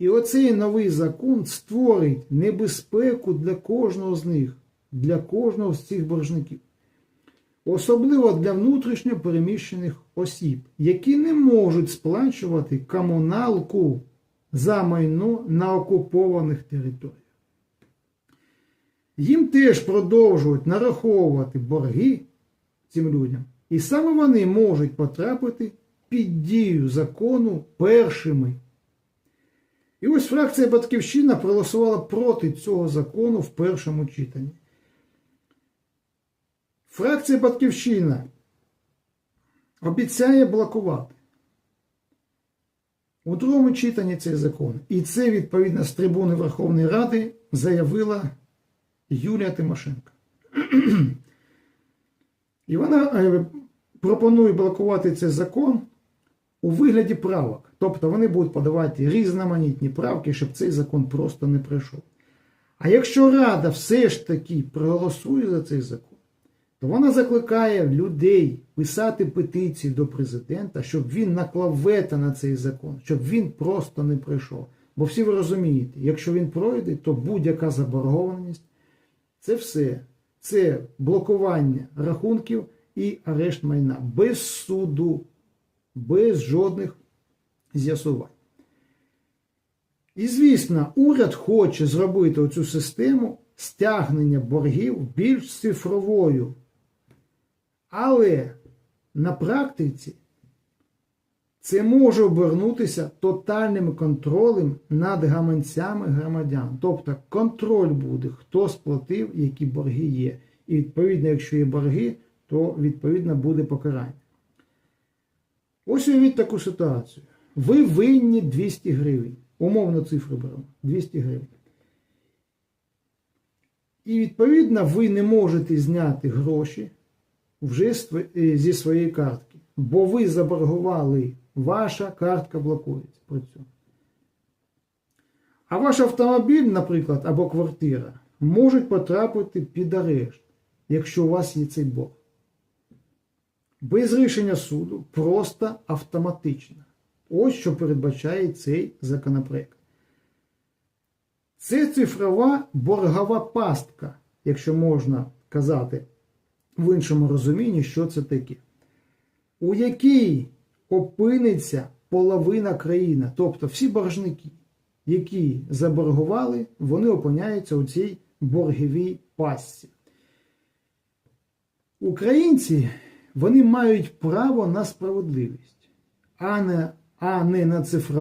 І оцей новий закон створить небезпеку для кожного з них, для кожного з цих боржників. Особливо для внутрішньо переміщених осіб, які не можуть сплачувати комуналку за майно на окупованих територіях. Їм теж продовжують нараховувати борги цим людям, і саме вони можуть потрапити під дію закону першими. І ось фракція Батьківщина проголосувала проти цього закону в першому читанні. Фракція Батьківщина обіцяє блокувати у другому читанні цей закон. І це відповідно з трибуни Верховної Ради заявила Юлія Тимошенко. І вона е, пропонує блокувати цей закон у вигляді правок. Тобто вони будуть подавати різноманітні правки, щоб цей закон просто не пройшов. А якщо Рада все ж таки проголосує за цей закон, то вона закликає людей писати петиції до президента, щоб він наклав вето на цей закон, щоб він просто не пройшов. Бо всі ви розумієте, якщо він пройде, то будь-яка заборгованість це все. Це блокування рахунків і арешт майна без суду, без жодних з'ясувань. І, звісно, уряд хоче зробити оцю систему стягнення боргів більш цифровою. Але на практиці це може обернутися тотальним контролем над гаманцями громадян. Тобто контроль буде, хто сплатив, які борги є. І відповідно, якщо є борги, то відповідно буде покарання. Ось уявіть таку ситуацію. Ви винні 200 гривень. Умовно цифру беремо. 200 гривень. І відповідно ви не можете зняти гроші вже е, зі своєї картки. Бо ви заборгували, ваша картка блокується при цьому. А ваш автомобіль, наприклад, або квартира можуть потрапити під арешт, якщо у вас є цей борг. Без рішення суду просто автоматично. Ось що передбачає цей законопроект. Це цифрова боргова пастка, якщо можна казати в іншому розумінні, що це таке, у якій опиниться половина країни, тобто всі боржники, які заборгували, вони опиняються у цій борговій пастці. Українці вони мають право на справедливість, а не, а не на цифрову.